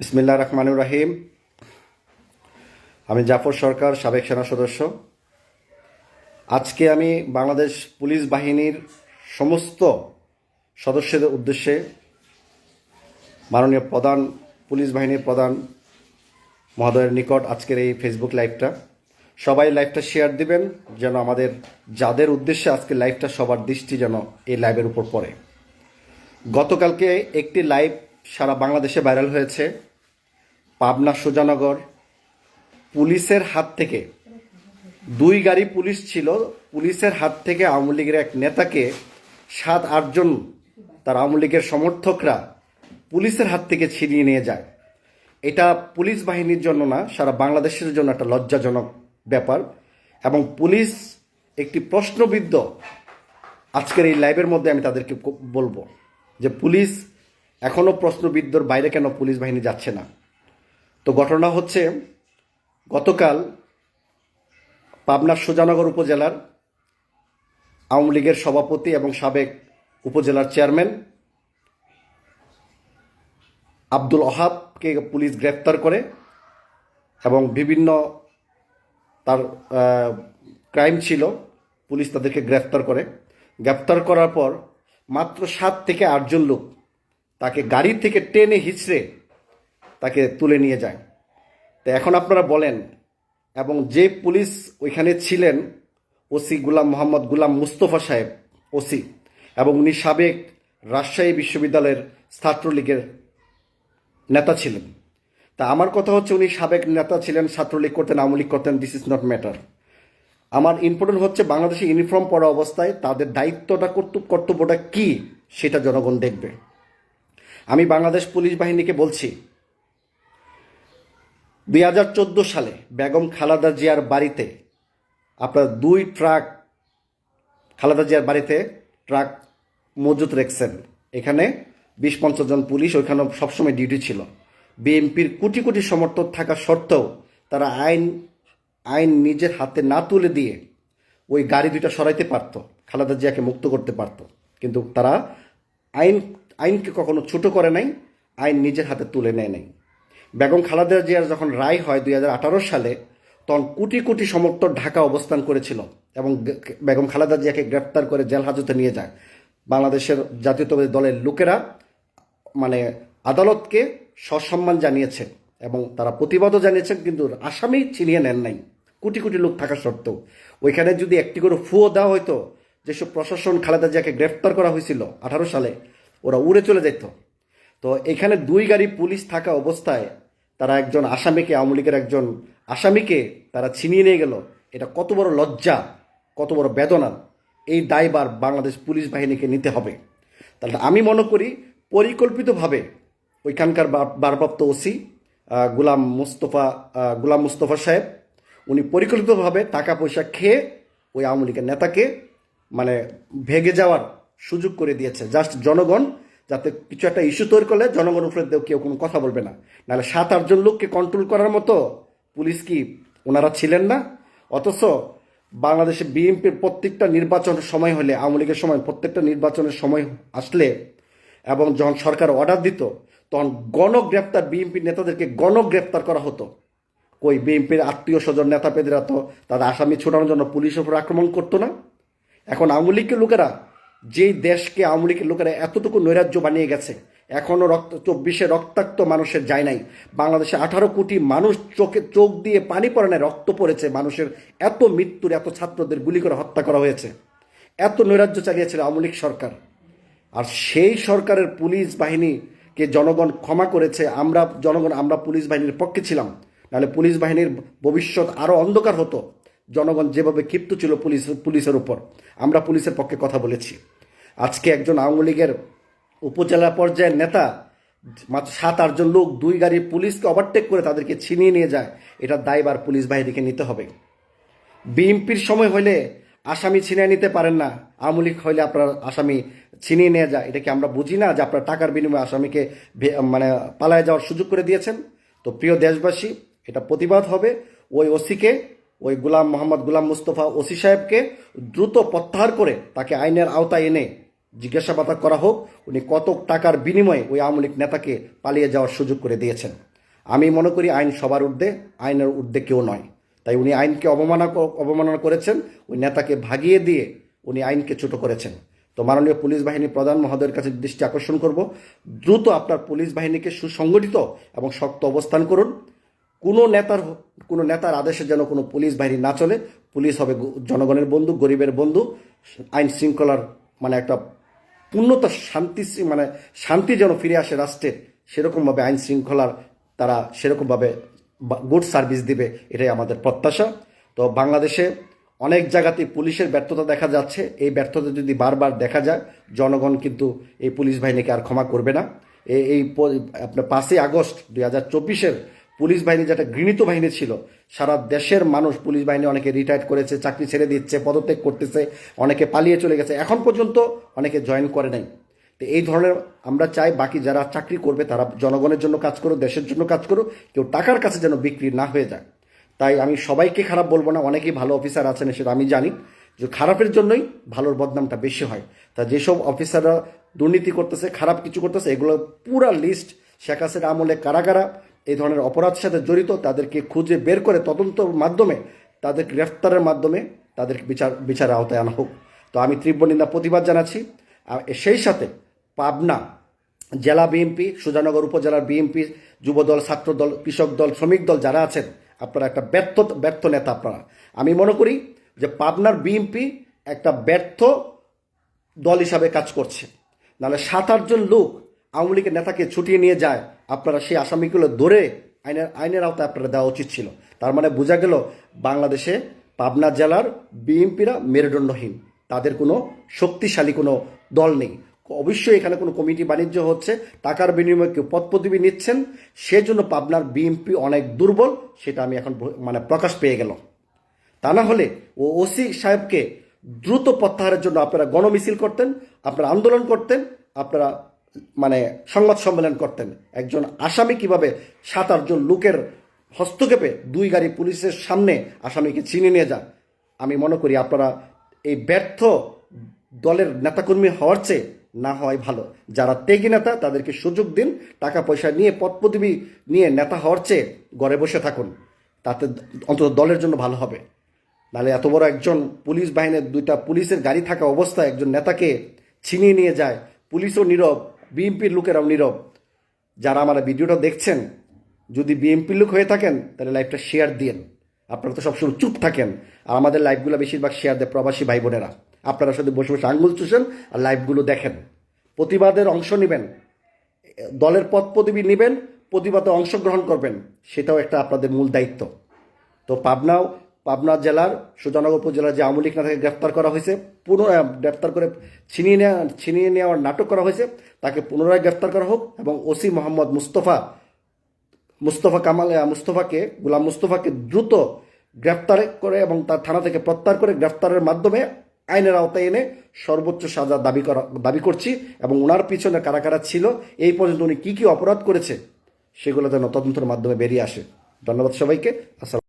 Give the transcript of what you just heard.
বিসমিল্লা রহমানুর রাহিম। আমি জাফর সরকার, সাবেক সেনা সদস্য। আজকে আমি বাংলাদেশ পুলিশ বাহিনীর সমস্ত সদস্যদের উদ্দেশ্যে মাননীয় প্রধান, পুলিশ বাহিনীর প্রধান মহোদয়ের নিকট আজকের এই ফেসবুক লাইভটা সবাই লাইভটা শেয়ার দিবেন, যেন আমাদের যাদের উদ্দেশ্যে আজকে লাইভটা সবার দৃষ্টি যেন এই লাইভের উপর পড়ে। গতকালকে একটি লাইভ সারা বাংলাদেশে ভাইরাল হয়েছে পাবনা সুজানগর। পুলিশের হাত থেকে দুই গাড়ি পুলিশ ছিল। পুলিশের হাত থেকে আওয়ামী লীগের এক নেতাকে সাত আটজন তার আওয়ামী লীগের সমর্থকরা পুলিশের হাত থেকে ছিনিয়ে নিয়ে যায়। এটা পুলিশ বাহিনীর জন্য না, সারা বাংলাদেশের জন্য একটা লজ্জাজনক ব্যাপার এবং পুলিশ একটি প্রশ্নবিদ্ধ। আজকের এই লাইভের মধ্যে আমি তাদেরকে বলব যে পুলিশ এখনও প্রশ্নবিদ্ধর বাইরে কেন পুলিশ বাহিনী যাচ্ছে না? তো ঘটনা হচ্ছে, গতকাল পাবনার সুজানগর উপজেলার আওয়ামী লীগের সভাপতি এবং সাবেক উপজেলার চেয়ারম্যান আব্দুল ওহাবকে পুলিশ গ্রেপ্তার করে এবং বিভিন্ন তার ক্রাইম ছিল, পুলিশ তাদেরকে গ্রেফতার করে। গ্রেফতার করার পর মাত্র সাত থেকে আটজন লোক তাকে গাড়ির থেকে টেনে হিচড়ে তাকে তুলে নিয়ে যায়। তো এখন আপনারা বলেন, এবং যে পুলিশ ওইখানে ছিলেন, ওসি গুলাম মোহাম্মদ গুলাম মুস্তফা সাহেব, ওসি, এবং উনি সাবেক রাজশাহী বিশ্ববিদ্যালয়ের ছাত্রলীগের নেতা ছিলেন। তা আমার কথা হচ্ছে উনি সাবেক নেতা ছিলেন, ছাত্রলীগ করতেন, আওয়ামী লীগ করতেন দিস ইজ নট ম্যাটার আমার ইম্পর্টেন্ট হচ্ছে বাংলাদেশে ইউনিফর্ম পরা অবস্থায় তাদের দায়িত্বটা কর্তব্য কর্তব্যটা কী, সেটা জনগণ দেখবে। আমি বাংলাদেশ পুলিশ বাহিনীকে বলছি, দুই হাজার চোদ্দ সালে বেগম খালাদা জিয়ার বাড়িতে, আপনার দুই ট্রাক, খালাদা জিয়ার বাড়িতে ট্রাক মজুত রেখছেন। এখানে বিশ পঞ্চাশ জন পুলিশ, ওইখানে সবসময় ডিউটি ছিল। বিএনপির কোটি কোটি সমর্থক থাকা সত্ত্বেও তারা আইন আইন নিজের হাতে না তুলে দিয়ে ওই গাড়ি দুইটা সরাইতে পারতো, খালাদা জিয়াকে মুক্ত করতে পারতো। কিন্তু তারা আইন আইনকে কখনো ছোট করে নাই, আইন নিজের হাতে তুলে নেয় নাই। বেগম খালেদা জিয়ার যখন রায় হয় দুই হাজার আঠারো সালে, তখন কোটি কোটি সমর্থক ঢাকা অবস্থান করেছিল এবং বেগম খালেদা জিয়াকে গ্রেপ্তার করে জেল হাজতে নিয়ে যায়। বাংলাদেশের জাতীয়তাবাদী দলের লোকেরা মানে আদালতকে সসম্মান জানিয়েছে এবং তারা প্রতিবাদও জানিয়েছেন কিন্তু আসামি ছিনিয়ে নেন নাই। কোটি কোটি লোক থাকা সত্ত্বেও। ওইখানে যদি একটি করে ফুয়ো দেওয়া হইতো, যেসব প্রশাসন খালেদা জিয়াকে গ্রেফতার করা হয়েছিল আঠারো সালে ওরা উড়ে চলে যেত। তো এখানে দুই গাড়ি পুলিশ থাকা অবস্থায় তারা একজন আসামিকে, আওয়ামী লীগের একজন আসামিকে তারা ছিনিয়ে নিয়ে গেল। এটা কত বড় লজ্জা, কত বড় বেদনা। এই দায়বার বাংলাদেশ পুলিশ বাহিনীকে নিতে হবে। তাহলে আমি মনে করি পরিকল্পিতভাবে ওইখানকার ভারপ্রাপ্ত ওসি গুলাম মুস্তফা গুলাম মুস্তফা সাহেব, উনি পরিকল্পিতভাবে টাকা পয়সা খেয়ে ওই আওয়ামী লীগের নেতাকে মানে ভেগে যাওয়ার সুযোগ করে দিয়েছে। জাস্ট জনগণ যাতে কিছু একটা ইস্যু তৈরি করলে জনগণ উপরে কেউ কোনো কথা বলবে না। নাহলে সাত আটজন লোককে কন্ট্রোল করার মতো পুলিশ কি ওনারা ছিলেন না? অথচ বাংলাদেশে বিএনপির প্রত্যেকটা নির্বাচনের সময় হলে, আওয়ামী লীগের সময় প্রত্যেকটা নির্বাচনের সময় আসলে এবং যখন সরকার অর্ডার দিত, তখন গণগ্রেপ্তার বিএনপির নেতাদেরকে গণগ্রেপ্তার করা হতো। কই বিএনপির আত্মীয় স্বজন নেতা পেদেরা তো তাদের আসামি ছোটানোর জন্য পুলিশের উপর আক্রমণ করতো না। এখন আওয়ামী লীগের লোকেরা যেই দেশকে আওয়ামী লীগের লোকেরা এতটুকু নৈরাজ্য বানিয়ে গেছে এখনও রক্ত, চব্বিশে রক্তাক্ত মানুষের যায় নাই। বাংলাদেশে আঠারো কোটি মানুষ চোখে চোখ দিয়ে পানি পড়ে নাই, রক্ত পড়েছে মানুষের। এত মৃত্যুর, এত ছাত্রদের গুলি করে হত্যা করা হয়েছে। এত নৈরাজ্য চালিয়েছিল আওয়ামী লীগ সরকার। আর সেই সরকারের পুলিশ বাহিনীকে জনগণ ক্ষমা করেছে, আমরা, জনগণ, আমরা পুলিশ বাহিনীর পক্ষে ছিলাম। নাহলে পুলিশ বাহিনীর ভবিষ্যৎ আরও অন্ধকার হতো। জনগণ যেভাবে ক্ষিপ্ত ছিল পুলিশ, পুলিশের উপর, আমরা পুলিশের পক্ষে কথা বলেছি। আজকে একজন আওয়ামী লীগের উপজেলা পর্যায়ের নেতা, মাত্র সাত আটজন লোক, দুই গাড়ি পুলিশকে ওভারটেক করে তাদেরকে ছিনিয়ে নিয়ে যায়, এটা দায়বার পুলিশ বাহিনীকে নিতে হবে। বিএনপির সময় হলে আসামি ছিনিয়ে নিতে পারেন না, আওয়ামী লীগ হইলে আপনার আসামি ছিনিয়ে নিয়ে যায়। এটা কি আমরা বুঝি না যে আপনার টাকার বিনিময়ে আসামিকে মানে পালায় যাওয়ার সুযোগ করে দিয়েছেন। তো প্রিয় দেশবাসী, এটা প্রতিবাদ হবে। ওই ওসিকে ওই গুলাম মোহাম্মদ গুলাম মুস্তফা ওসি সাহেবকে দ্রুত প্রত্যাহার করে তাকে আইনের আওতায় এনে জিজ্ঞাসাবাদ করা হোক। উনি কত টাকার বিনিময়ে ওই আওয়ামী লীগ নেতাকে পালিয়ে যাওয়ার সুযোগ করে দিয়েছেন। আমি মনে করি আইন সবার ঊর্ধ্বে, আইনের ঊর্ধ্বে কেউ নয়। তাই উনি আইনকে অবমাননা অবমাননা করেছেন, ওই নেতাকে ভাগিয়ে দিয়ে উনি আইনকে ছোট করেছেন। তো মাননীয় পুলিশ বাহিনী প্রধান মহোদয়ের কাছে দৃষ্টি আকর্ষণ করব। দ্রুত আপনার পুলিশ বাহিনীকে সুসংগঠিত এবং শক্ত অবস্থান করুন। কোনো নেতার কোনো নেতার আদেশে যেন কোনো পুলিশ বাহিনী না চলে, পুলিশ হবে জনগণের বন্ধু, গরিবের বন্ধু। আইন শৃঙ্খলার মানে একটা পূর্ণতা, শান্তি মানে শান্তি যেন ফিরে আসে রাষ্ট্রের সেরকমভাবে আইন শৃঙ্খলার তারা সেরকমভাবে গুড সার্ভিস দিবে, এটাই আমাদের প্রত্যাশা। তো বাংলাদেশে অনেক জায়গাতে পুলিশের ব্যর্থতা দেখা যাচ্ছে। এই ব্যর্থতা যদি বারবার দেখা যায়, জনগণ কিন্তু এই পুলিশ বাহিনীকে আর ক্ষমা করবে না। এই আপনার পাঁচই আগস্ট দুই হাজার চব্বিশের পুলিশ বাহিনী যেটা ঘৃণিত বাহিনী ছিল, সারা দেশের মানুষ পুলিশ বাহিনী অনেকে রিটায়ার করেছে, চাকরি ছেড়ে দিচ্ছে, পদত্যাগ করতেছে, অনেকে পালিয়ে চলে গেছে। এখন পর্যন্ত অনেকে জয়েন করে নাই। তো এই ধরনের আমরা চাই বাকি যারা চাকরি করবে, তারা জনগণের জন্য কাজ করুক, দেশের জন্য কাজ করুক, কেউ টাকার কাছে যেন বিক্রি না হয়ে যায়। তাই আমি সবাইকে খারাপ বলব না, অনেকেই ভালো অফিসার আছেন সেটা আমি জানি। যে খারাপের জন্যই ভালোর বদনামটা বেশি হয়। তা যেসব অফিসাররা দুর্নীতি করতেছে, খারাপ কিছু করতেছে, এগুলো পুরা লিস্ট শেখ হাসিনা আমলে কারা কারা এই ধরনের অপরাধের সাথে জড়িত তাদেরকে খুঁজে বের করে তদন্তর মাধ্যমে তাদের গ্রেফতারের মাধ্যমে তাদেরকে বিচার বিচারের আওতায় আনা হোক। তো আমি তীব্র নিন্দা, প্রতিবাদ জানাচ্ছি। সেই সাথে পাবনা জেলা বিএনপি, সুজানগর উপজেলার বিএনপি, যুবদল, ছাত্রদল, কৃষক দল, শ্রমিক দল যারা আছেন, আপনারা একটা ব্যর্থ ব্যর্থ নেতা আপনারা। আমি মনে করি যে পাবনার বিএনপি একটা ব্যর্থ দল হিসাবে কাজ করছে। নাহলে সাত আটজন লোক আওয়ামী লীগের নেতাকে ছুটিয়ে নিয়ে যায় আপনারা সেই আসামিগুলো ধরে আইনের আইনের আওতায় আপনারা দেওয়া উচিত ছিল। তার মানে বোঝা গেল বাংলাদেশে পাবনা জেলার বিএনপিরা মেরুদণ্ডহীন। তাদের কোনো শক্তিশালী কোনো দল নেই। অবশ্যই এখানে কোনো কমিটি বাণিজ্য হচ্ছে, টাকার বিনিময়ে কেউ পদ পদবি নিচ্ছেন। সেজন্য পাবনার বিএনপি অনেক দুর্বল, সেটা আমি এখন মানে প্রকাশ পেয়ে গেল। তা না হলে ও ওসি সাহেবকে দ্রুত প্রত্যাহারের জন্য আপনারা গণমিছিল করতেন, আপনারা আন্দোলন করতেন, আপনারা মানে সংবাদ সম্মেলন করতেন। একজন আসামি কীভাবে সাত আটজন লোকের হস্তক্ষেপে দুই গাড়ি পুলিশের সামনে আসামিকে চিনে নিয়ে যান আমি মনে করি আপনারা এই ব্যর্থ দলের নেতাকর্মী হওয়ার চেয়ে না হওয়াই ভালো। যারা ত্যাগী নেতা, তাদেরকে সুযোগ দিন টাকা পয়সা নিয়ে পদ পদবি নিয়ে নেতা হওয়ার চেয়ে ঘরে বসে থাকুন। তাতে অন্তত দলের জন্য ভালো হবে। নাহলে এত বড় একজন পুলিশ বাহিনীর দুইটা পুলিশের গাড়ি থাকা অবস্থায় একজন নেতাকে ছিনিয়ে নিয়ে যায়, পুলিশও নীরব বিএনপির লোকেরাও নীরব। যারা আমার ভিডিওটা দেখছেন, যদি বিএনপির লোক হয়ে থাকেন, তাহলে লাইভটা শেয়ার দিন আপনারা তো সবসময় চুপ থাকেন। আর আমাদের লাইভগুলো বেশিরভাগ শেয়ার দেয় প্রবাসী ভাই বোনেরা আপনারা সাথে বসে বসে আঙ্গুল চুষেন আর লাইভগুলো দেখেন। প্রতিবাদের অংশ নেবেন, দলের পদ পদবি নেবেন, প্রতিবাদে অংশগ্রহণ করবেন, সেটাও একটা আপনাদের মূল দায়িত্ব। তো পাবনাও পাবনা জেলার, সুজানগর উপজেলার যে আওয়ামী লীগ নেতাকে গ্রেফতার করা হয়েছে, পুনরায় গ্রেফতার করে ছিনিয়ে নেওয়া ছিনিয়ে নেওয়ার নাটক করা হয়েছে, তাকে পুনরায় গ্রেফতার করা হোক এবং ওসি মোহাম্মদ মুস্তফা মুস্তফা কামাল মুস্তফাকে, গুলাম মুস্তফাকে দ্রুত গ্রেফতার করে এবং তার থানা থেকে প্রত্যাহার করে গ্রেফতারের মাধ্যমে আইনের আওতায় এনে সর্বোচ্চ সাজা দাবি করা, দাবি করছি এবং ওনার পিছনে কারা কারা ছিল, এই পর্যন্ত উনি কী কী অপরাধ করেছে সেগুলো যেন তদন্তের মাধ্যমে বেরিয়ে আসে। ধন্যবাদ সবাইকে। আসসালাম